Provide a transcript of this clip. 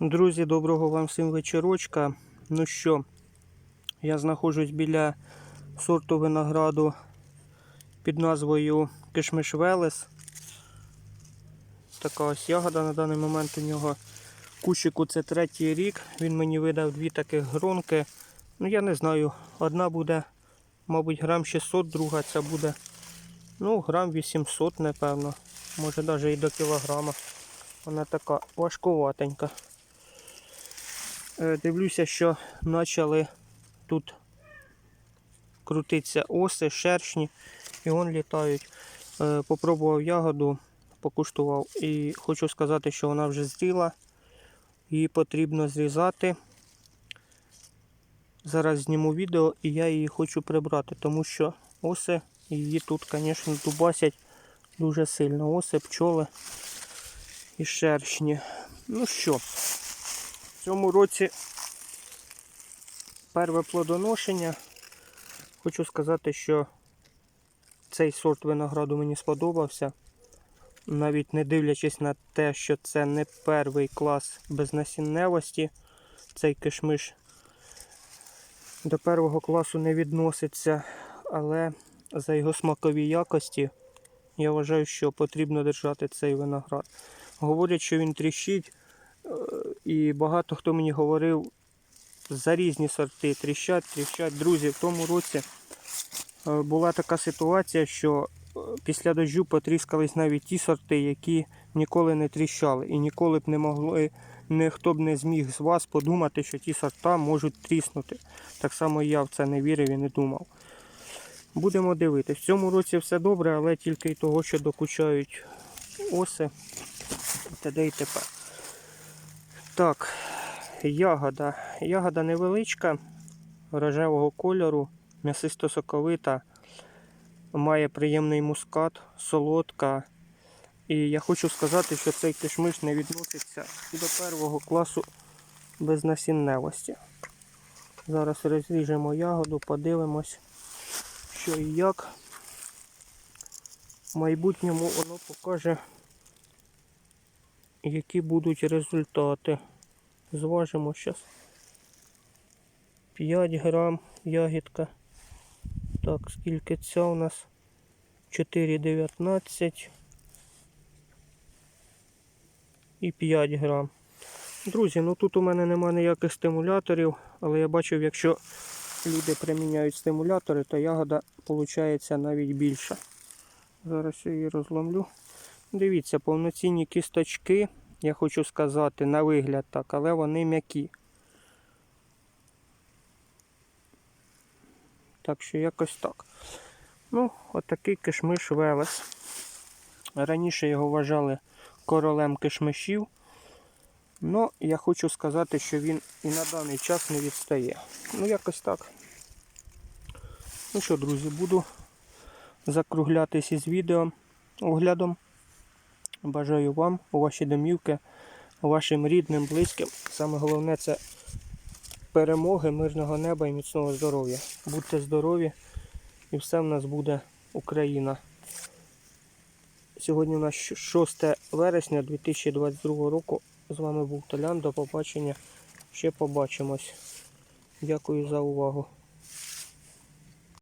Друзі, доброго вам всім вечорочка. Ну що, я знаходжусь біля сорту винограду під назвою Кишмиш Велес. Така ось ягода на даний момент у нього. Кущику це третій рік. Він мені видав дві таких гронки. Ну я не знаю, одна буде, мабуть, грам 600, друга ця буде ну, грам 800, напевно. Може навіть і до кілограма. Вона така важкуватенька. Е, Дивлюся, що почали тут крутитися оси, шершні, і вон літають. Е, Попробував ягоду, покуштував. І хочу сказати, що вона вже зріла. Її потрібно зрізати. Зараз зніму відео і я її хочу прибрати, тому що оси її тут, звісно, дубасять дуже сильно. Оси, пчоли і шершні. Ну що, цьому році перве плодоношення. Хочу сказати, що цей сорт винограду мені сподобався. Навіть не дивлячись на те, що це не перший клас безнасінневості, цей кишмиш до первого класу не відноситься, але за його смакові якості я вважаю, що потрібно держати цей виноград. Говорять, що він тріщить, е, і багато хто мені говорив за різні сорти тріщать, тріщать. Друзі, в тому році е, була така ситуація, що е, після дощу потріскались навіть ті сорти, які ніколи не тріщали. І ніколи б не могли, ніхто б не зміг з вас подумати, що ті сорта можуть тріснути. Так само я в це не вірив і не думав. Будемо дивитися. В цьому році все добре, але тільки й того, що докучають оси. Т.д. і т.п. Так, ягода. Ягода невеличка, рожевого кольору, м'ясисто-соковита, має приємний мускат, солодка. І я хочу сказати, що цей кишмиш не відноситься до першого класу безнасінневості. Зараз розріжемо ягоду, подивимось, що і як. В майбутньому воно покаже, які будуть результати. Зважимо зараз. 5 грам ягідка. Так, скільки ця у нас? 4,19 і 5 грам. Друзі, ну тут у мене немає ніяких стимуляторів, але я бачив, якщо люди приміняють стимулятори, то ягода виходить навіть більша. Зараз я її розломлю. Дивіться, повноцінні кісточки, я хочу сказати, на вигляд так, але вони м'які. Так що якось так. Ну, отакий кишмиш Велес. Раніше його вважали королем кишмишів. Ну, я хочу сказати, що він і на даний час не відстає. Ну, якось так. Ну що, друзі, буду закруглятись із відео оглядом. Бажаю вам у ваші домівки, вашим рідним, близьким. Саме головне це перемоги, мирного неба і міцного здоров'я. Будьте здорові і все в нас буде Україна. Сьогодні у нас 6 вересня 2022 року. З вами був Толян. До побачення. Ще побачимось. Дякую за увагу.